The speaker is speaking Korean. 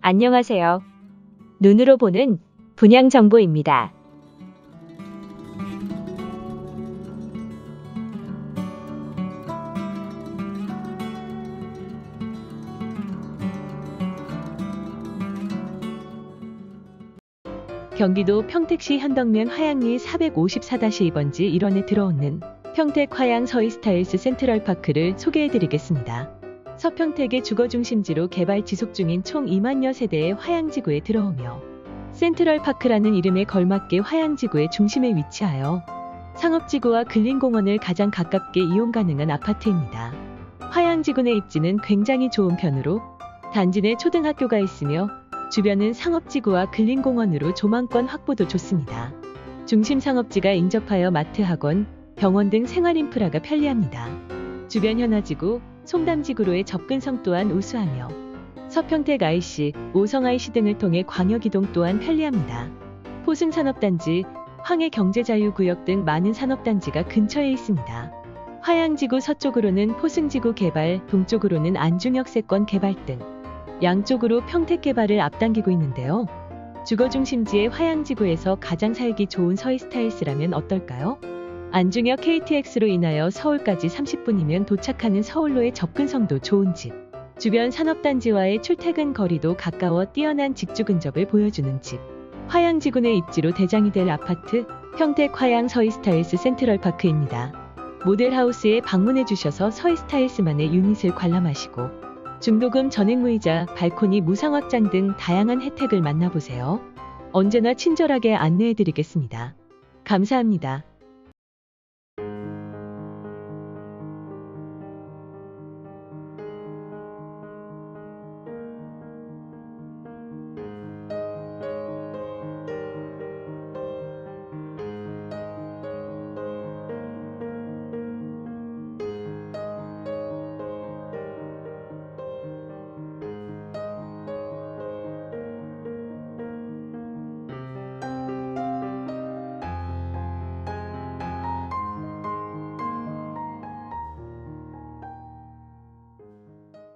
안녕하세요. 눈으로 보는 분양 정보입니다. 경기도 평택시 현덕면 화양리 454-2번지 1원에 들어오는 평택 화양 서이스타일스 센트럴파크를 소개해드리겠습니다. 서평택의 주거 중심지로 개발 지속 중인 총 2만여 세대의 화양지구에 들어오며 센트럴파크라는 이름에 걸맞게 화양지구의 중심에 위치하여 상업지구와 근린공원을 가장 가깝게 이용 가능한 아파트입니다. 화양지구 내 입지는 굉장히 좋은 편으로 단지 내 초등학교가 있으며 주변은 상업지구와 근린공원으로 조망권 확보도 좋습니다. 중심 상업지가 인접하여 마트, 학원, 병원 등 생활 인프라가 편리합니다. 주변 현화지구, 송담지구로의 접근성 또한 우수하며 서평택 IC, 오성 IC 등을 통해 광역 이동 또한 편리합니다. 포승산업단지, 황해경제자유구역 등 많은 산업단지가 근처에 있습니다. 화양지구 서쪽으로는 포승지구 개발, 동쪽으로는 안중역세권 개발 등 양쪽으로 평택 개발을 앞당기고 있는데요. 주거 중심지의 화양지구에서 가장 살기 좋은 서이스타일스라면 어떨까요? 안중역 KTX로 인하여 서울까지 30분이면 도착하는 서울로의 접근성도 좋은 집. 주변 산업단지와의 출퇴근 거리도 가까워 뛰어난 직주 근접을 보여주는 집. 화양지구 내 입지로 대장이 될 아파트 평택 화양 서이스타일스 센트럴파크입니다. 모델하우스에 방문해 주셔서 서이스타일스만의 유닛을 관람하시고 중도금 전액무이자 발코니 무상 확장 등 다양한 혜택을 만나보세요. 언제나 친절하게 안내해 드리겠습니다. 감사합니다.